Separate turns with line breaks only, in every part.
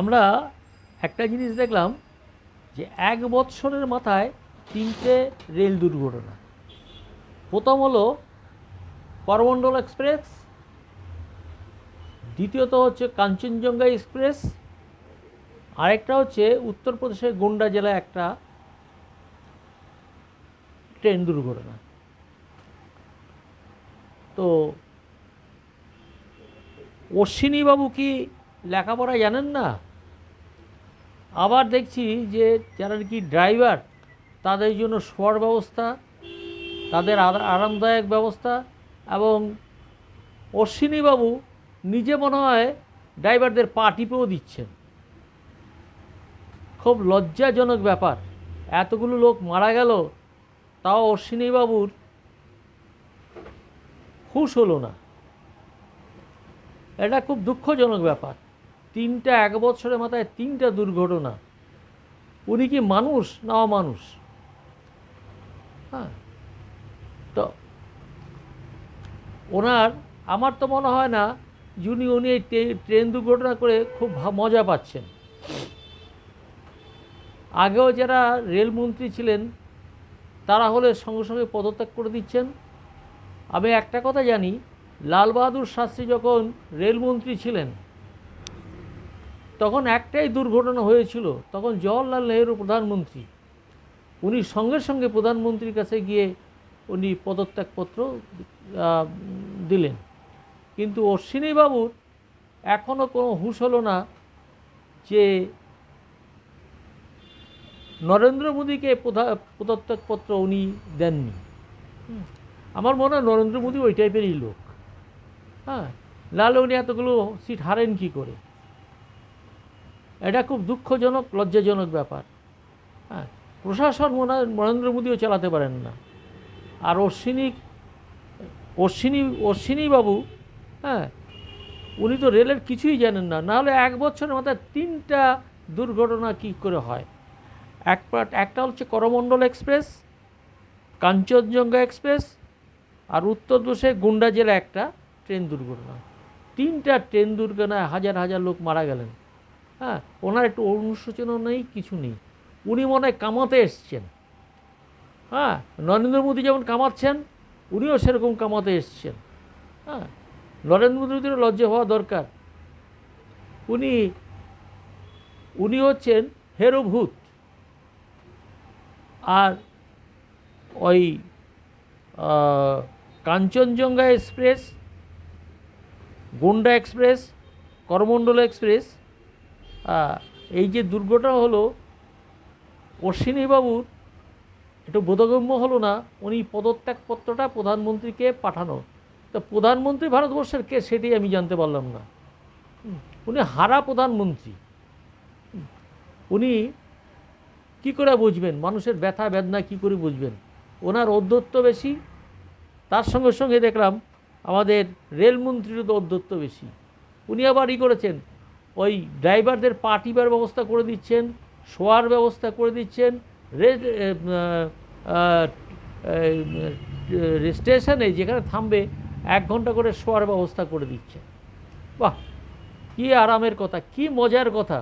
আমরা একটা জিনিস দেখলাম যে এক বৎসরের মাথায় তিনটে রেল দুর্ঘটনা। প্রথম হলো করমণ্ডল এক্সপ্রেস, দ্বিতীয়ত হচ্ছে কাঞ্চনজঙ্ঘা এক্সপ্রেস, আরেকটা হচ্ছে উত্তরপ্রদেশের গোন্ডা জেলায় একটা ট্রেন দুর্ঘটনা। তো অশ্বিনীবাবু কি লেখাপড়া জানেন না? আবার দেখছি যে যারা কি ড্রাইভার, তাদের জন্য শোয়ার ব্যবস্থা, তাদের আরামদায়ক ব্যবস্থা এবং অশ্বিনীবাবু নিজে মনে হয় ড্রাইভারদের পা টিপেও দিচ্ছেন। খুব লজ্জাজনক ব্যাপার। এতগুলো লোক মারা গেল, তাও অশ্বিনীবাবুর হুশ হলো না। এটা খুব দুঃখজনক ব্যাপার। তিনটা এক বছরের মাথায় তিনটা দুর্ঘটনা। উনি কি মানুষ না অমানুষ? হ্যাঁ। তো ওনার, আমার তো মনে হয় না, যিনি উনি এই ট্রেন দুর্ঘটনা করে খুব মজা পাচ্ছেন। আগেও যারা রেলমন্ত্রী ছিলেন, তারা হলে সঙ্গে সঙ্গে পদত্যাগ করে দিচ্ছেন। আমি একটা কথা জানি, লাল বাহাদুর শাস্ত্রী যখন রেলমন্ত্রী ছিলেন তখন একটাই দুর্ঘটনা হয়েছিল, তখন জওয়াহরলাল নেহরু প্রধানমন্ত্রী। উনি সঙ্গে সঙ্গে প্রধানমন্ত্রীর কাছে গিয়ে উনি পদত্যাগপত্র দিলেন। কিন্তু অশ্বিনীবাবুর এখনও কোনো হুঁশ হলো না যে নরেন্দ্র মোদীকে পদত্যাগপত্র উনি দেননি। আমার মনে হয় নরেন্দ্র মোদী ওই টাইপেরই লোক। হ্যাঁ নাহলে উনি এতগুলো সিট হারেন কী করে? এটা খুব দুঃখজনক, লজ্জাজনক ব্যাপার। হ্যাঁ প্রশাসন মনে নরেন্দ্র মোদীও চালাতে পারেন না। আর অশ্বিনী অশ্বিনী অশ্বিনী বাবু হ্যাঁ উনি তো রেলের কিছুই জানেন না। নাহলে এক বছরের মাথায় তিনটা দুর্ঘটনা কী করে হয়? এক একটা হচ্ছে করমণ্ডল এক্সপ্রেস, কাঞ্চনজঙ্ঘা এক্সপ্রেস, আর উত্তরপ্রদেশে গুন্ডা জেলা একটা ট্রেন দুর্ঘটনা। তিনটা ট্রেন দুর্ঘটনায় হাজার হাজার লোক মারা গেলেন। হ্যাঁ ওনার একটু অনুশোচনা নেই, কিছু নেই। উনি মনে হয় কামাতে এসছেন। হ্যাঁ নরেন্দ্র মোদী যেমন কামাচ্ছেন, উনিও সেরকম কামাতে এসছেন। হ্যাঁ নরেন্দ্র মোদীর লজ্জা হওয়া দরকার। উনি উনি হচ্ছেন হেরোভূত আর ওই Kanchenjunga express, Gonda express, Coromandel express এই যে দুর্ঘটনা হলো, অশ্বিনীবাবুর একটু বোধগম্য হলো না, উনি পদত্যাগপত্রটা প্রধানমন্ত্রীকে পাঠানো। তো প্রধানমন্ত্রী ভারতবর্ষের কে সেটি আমি জানতে পারলাম না। উনি হারা প্রধানমন্ত্রী। উনি কি করে বুঝবেন? মানুষের ব্যথা, বেদনা কি করে বুঝবেন? ওনার অধ্যত্ব বেশি, তার সঙ্গে সঙ্গে দেখলাম আমাদের রেলমন্ত্রীরও তো অধ্যত্ব বেশি। উনি আবার ই করেছেন ওই ড্রাইভারদের পা টিপার ব্যবস্থা করে দিচ্ছেন, শোয়ার ব্যবস্থা করে দিচ্ছেন স্টেশনে যেখানে থামবে, এক ঘণ্টা করে শোয়ার ব্যবস্থা করে দিচ্ছে বাহ! কী আরামের কথা, কি মজার কথা।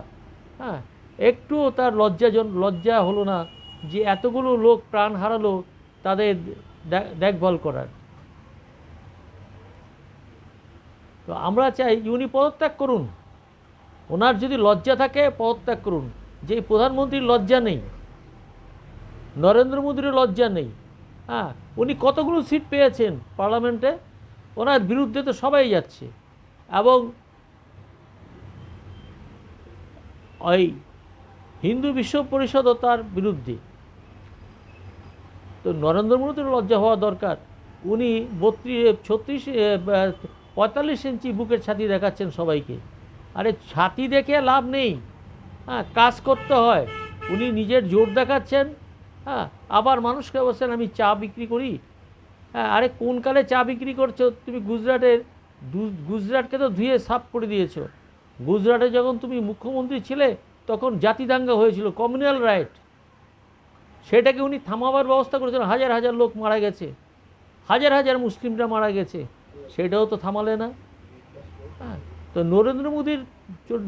হ্যাঁ একটুও তার লজ্জাজন লজ্জা হলো না যে এতগুলো লোক প্রাণ হারালো তাদের দেখভাল করার। তো আমরা চাই যে উনি পদত্যাগ করুন। ওনার যদি লজ্জা থাকে, পদত্যাগ করুন। যে প্রধানমন্ত্রীর লজ্জা নেই, নরেন্দ্র মোদীর লজ্জা নেই হ্যাঁ উনি কতগুলো সিট পেয়েছেন পার্লামেন্টে? ওনার বিরুদ্ধে তো সবাই যাচ্ছে। এবং ওই হিন্দু বিশ্ব পরিষদও তার বিরুদ্ধে। তো নরেন্দ্র মোদীর লজ্জা হওয়া দরকার। উনি বত্রিশ, ছত্রিশ পঁয়তাল্লিশ ইঞ্চি বুকের ছাতি দেখাচ্ছেন সবাইকে। আরে ছাতি দেখে লাভ নেই। হ্যাঁ কাজ করতে হয়। উনি নিজের জোর দেখাচ্ছেন। হ্যাঁ আবার মানুষকে বলছেন, আমি চা বিক্রি করি। হ্যাঁ আরে কোন কালে চা বিক্রি করছ? তুমি গুজরাটের গুজরাটকে তো ধুয়ে সাফ করে দিয়েছ। গুজরাটে যখন তুমি মুখ্যমন্ত্রী ছিলে, তখন জাতি দাঙ্গা হয়েছিল, কমিউনাল রাইট। সেটাকে উনি থামাবার ব্যবস্থা করেছিলেন হাজার হাজার লোক মারা গেছে। হাজার হাজার মুসলিমরা মারা গেছে। সেটাও তো থামালে না। তো নরেন্দ্র মোদীর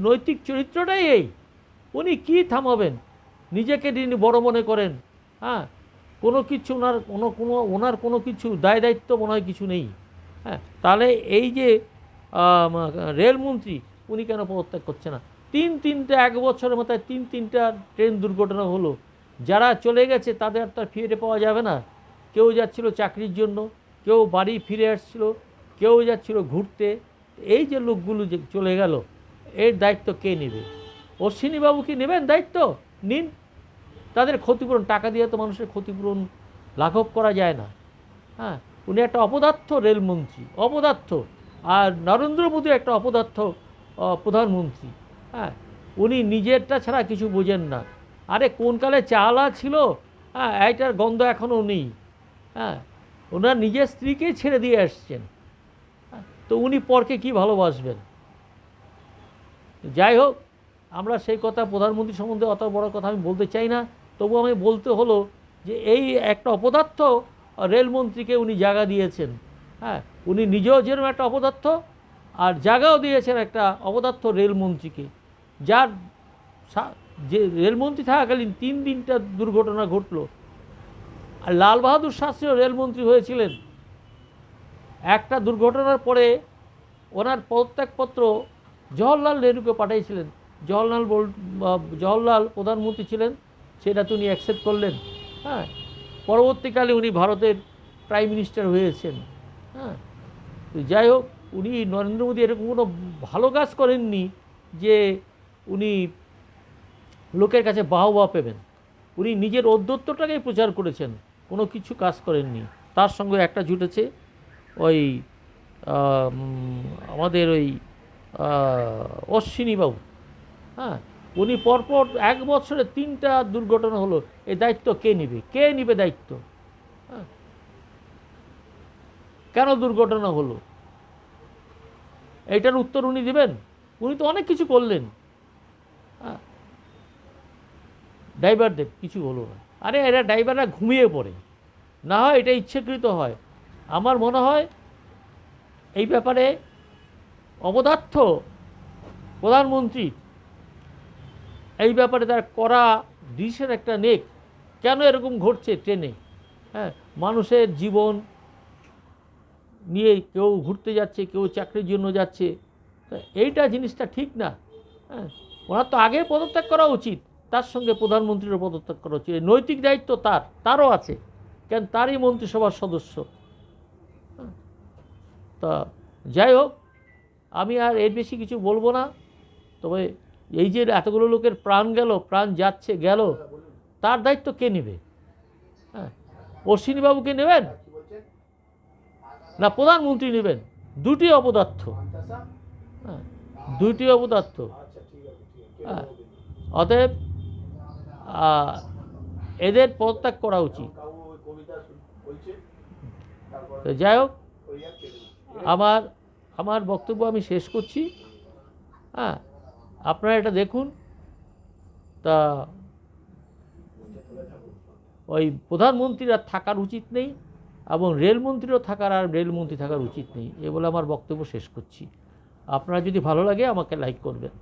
নৈতিক চরিত্রটাই এই। উনি কি থামাবেন? নিজেকে তিনি বড় মনে করেন। হ্যাঁ? কোনো কিছু ওনার, কোনো কোনো, ওনার কোনো কিছু দায় দায়িত্ব মনে হয় কিছু নেই। হ্যাঁ? তাহলে এই যে রেলমন্ত্রী উনি কেন পদত্যাগ করছে না? তিন তিনটা, এক বছরের মাথায় তিন তিনটা ট্রেন দুর্ঘটনা হলো। যারা চলে গেছে, তাদের আর তার ফিরে পাওয়া যাবে না। কেউ যাচ্ছিল চাকরির জন্য, কেউ বাড়ি ফিরে আসছিল, কেউ যাচ্ছিল ঘুরতে। এই যে লোকগুলো যে চলে গেল, এর দায়িত্ব কে নেবে? অশ্বিনীবাবু কি নেবেন দায়িত্ব? নিন। তাদের ক্ষতিপূরণ, টাকা দিয়ে তো মানুষের ক্ষতিপূরণ লাঘব করা যায় না। হ্যাঁ উনি একটা অপদার্থ রেলমন্ত্রী, অপদার্থ। আর নরেন্দ্র মোদী একটা অপদার্থ প্রধানমন্ত্রী। হ্যাঁ উনি নিজেরটা ছাড়া কিছু বোঝেন না। আরে, কোন কালে চালা ছিল? হ্যাঁ এইটার গন্ধ এখনও নেই। হ্যাঁ ওনার নিজের স্ত্রীকেই ছেড়ে দিয়ে আসছেন। তো উনি পরকে কি ভালোবাসবেন? যাই হোক, আমরা সেই কথা প্রধানমন্ত্রী সম্বন্ধে অত বড় কথা আমি বলতে চাই না। তবু আমি বলতে হলো যে এই একটা অপদার্থ রেলমন্ত্রীকে উনি জায়গা দিয়েছেন। হ্যাঁ উনি নিজেও যেরকম একটা অপদার্থ আর জায়গাও দিয়েছেন একটা অপদার্থ রেলমন্ত্রীকে। যার যে রেলমন্ত্রী থাকাকালীন তিন দিনটা দুর্ঘটনা ঘটলো। আর লাল বাহাদুর শাস্ত্রীও রেলমন্ত্রী হয়েছিলেন। একটা দুর্ঘটনার পরে ওনার পদত্যাগপত্র জওহরলাল নেহরুকে পাঠিয়েছিলেন জওহরলাল জওহরলাল প্রধানমন্ত্রী ছিলেন, সেটা তো উনি অ্যাকসেপ্ট করলেন। হ্যাঁ পরবর্তীকালে উনি ভারতের প্রাইম মিনিস্টার হয়েছেন। হ্যাঁ তো যাই হোক, উনি নরেন্দ্র মোদী এরকম কোনো ভালো কাজ করেননি যে উনি লোকের কাছে বাহবা পেবেন। উনি নিজের অধ্যত্বটাকেই প্রচার করেছেন, কোনো কিছু কাজ করেননি। তার সঙ্গে একটা জুটেছে ওই আমাদের ওই অশ্বিনীবাবু হ্যাঁ? উনি পরপর এক বছরে তিনটা দুর্ঘটনা হলো। এই দায়িত্ব কে নেবে? কে নেবে দায়িত্ব? হ্যাঁ? কেন দুর্ঘটনা হলো? এইটার উত্তর উনি দেবেন। উনি তো অনেক কিছু করলেন। হ্যাঁ? ড্রাইভারদের কিছু হলো না। আরে, এরা ড্রাইভাররা ঘুমিয়ে পড়ে। না হয় এটা ইচ্ছাকৃত হয়। আমার মনে হয় এই ব্যাপারে অবদার্থ প্রধানমন্ত্রী, এই ব্যাপারে তার করা ডিসিশন একটা নেক। কেন এরকম ঘটছে ট্রেনে? হ্যাঁ মানুষের জীবন নিয়ে কেউ ঘুরতে যাচ্ছে, কেউ চাকরির জন্য যাচ্ছে। এইটা জিনিসটা ঠিক না। হ্যাঁ ওনার তো আগে পদত্যাগ করা উচিত। তার সঙ্গে প্রধানমন্ত্রীরও পদত্যাগ করা উচিত। নৈতিক দায়িত্ব তার, তারও আছে। কেন তারই মন্ত্রিসভার সদস্য। তা যাই হোক, আমি আর এর বেশি কিছু বলব না। তবে এই যে এতগুলো লোকের প্রাণ গেল, প্রাণ যাচ্ছে, গেল, তার দায়িত্ব কে নেবে? হ্যাঁ অশ্বিনীবাবুকে নেবেন? না, প্রধানমন্ত্রী নেবেন? দুটি অপদার্থ। হ্যাঁ দুইটি অপদার্থ। হ্যাঁ অতএব এদের পদত্যাগ করা উচিত। যাই হোক আমার আমার বক্তব্য আমি শেষ করছি। হ্যাঁ আপনারা এটা দেখুন। তা ওই প্রধানমন্ত্রীর আর থাকার উচিত নেই এবং রেলমন্ত্রীরও থাকার আর রেলমন্ত্রী থাকার উচিত নেই, এ বলে আমার বক্তব্য শেষ করছি। আপনারা যদি ভালো লাগে আমাকে লাইক করবেন।